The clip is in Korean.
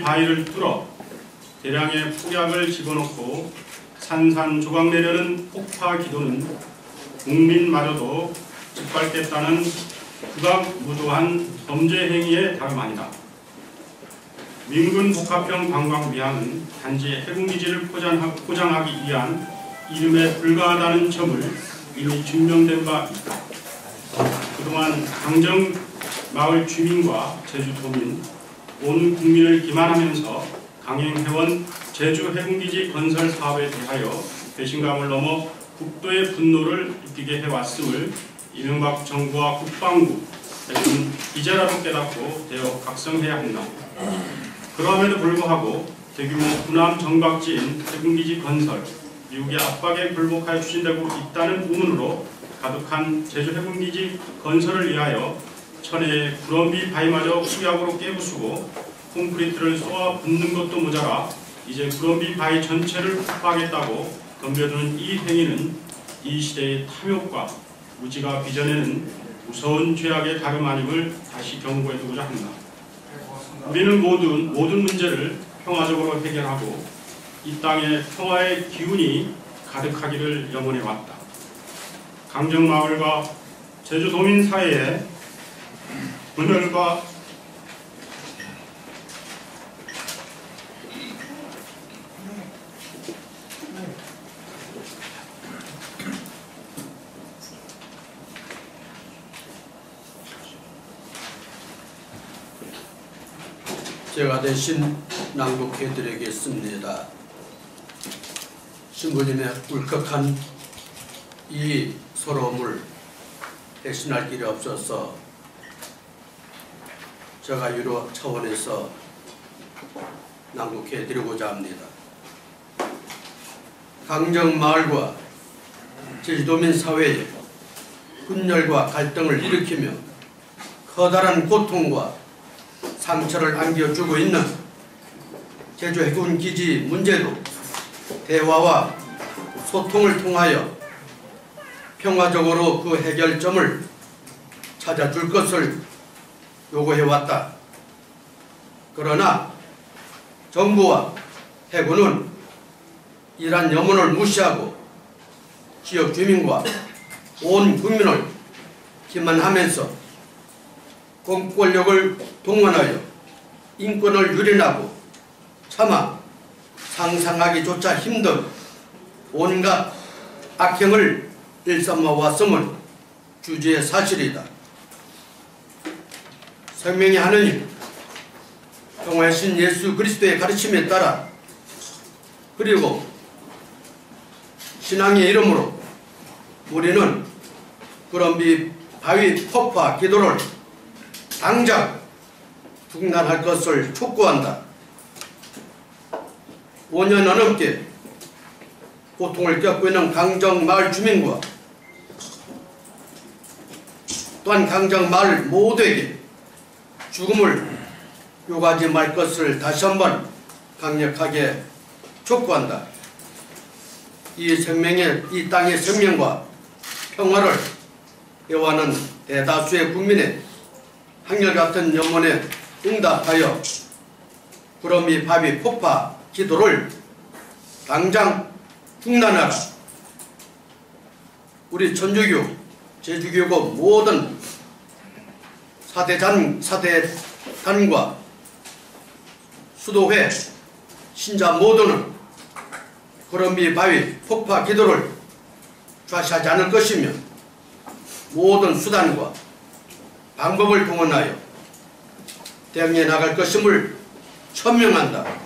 바위를 뚫어 대량의 폭약을 집어넣고 산산조각 내려는 폭파 기도는 국민마저도 짓밟겠다는 극악무도한 범죄 행위에 다름 아니다. 민군 복합형 관광비하는 단지 해군기지를 포장하기 위한 이름에 불과하다는 점을 이미 증명된 바 있다. 그동안 강정 마을 주민과 제주도민 온 국민을 기만하면서 강행해온 제주 해군기지 건설 사업에 대하여 배신감을 넘어 국도의 분노를 느끼게 해왔음을 이명박 정부와 국방부 대신 이제라도 깨닫고 대어 각성해야 한다. 그럼에도 불구하고 대규모 군함 정박지인 해군기지 건설, 미국의 압박에 굴복하여 추진되고 있다는 우문으로 가득한 제주 해군기지 건설을 위하여 천혜의 구럼비 바위마저 후약으로 깨부수고 콘크리트를 쏘아 붓는 것도 모자라 이제 구럼비 바위 전체를 폭파하겠다고 덤벼드는 이 행위는 이 시대의 탐욕과 무지가 빚어내는 무서운 죄악의 다름 아님을 다시 경고해두고자 한다. 우리는 모든 모든 문제를 평화적으로 해결하고 이 땅에 평화의 기운이 가득하기를 염원해 왔다. 강정마을과 제주도민 사이에 분열과 제가 대신 낭독해 드리겠습니다. 신부님의 울컥한 이 서러움을 대신할 길이 없어서 제가 유로 차원에서 낭독해 드리고자 합니다. 강정 마을과 제주도민 사회에 분열과 갈등을 일으키며 커다란 고통과 상처를 안겨주고 있는 제주 해군 기지 문제도 대화와 소통을 통하여 평화적으로 그 해결점을 찾아줄 것을 요구해왔다. 그러나 정부와 해군은 이란 염원을 무시하고 지역 주민과 온 국민을 기만하면서 공권력을 동원하여 인권을 유린하고 차마 상상하기조차 힘든 온갖 악행을 일삼아 왔음은 주제의 사실이다. 생명의 하느님, 평화의 신 예수 그리스도의 가르침에 따라 그리고 신앙의 이름으로 우리는 구럼비 바위 폭파 기도를 당장 중단할 것을 촉구한다. 5년 넘게 고통을 겪고 있는 강정 마을 주민과 또한 강정 마을 모두에게 죽음을 요구하지 말 것을 다시 한번 강력하게 촉구한다. 이 생명의 이 땅의 생명과 평화를 애워하는 대다수의 국민의 한결같은 염원에 응답하여 구름이 밥이 폭파 기도를 당장 중단하라. 우리 천주교, 제주교고 모든 사대단, 사대단과 수도회, 신자 모두는 구름비 바위 폭파 기도를 좌시하지 않을 것이며 모든 수단과 방법을 동원하여 대응해 나갈 것임을 천명한다.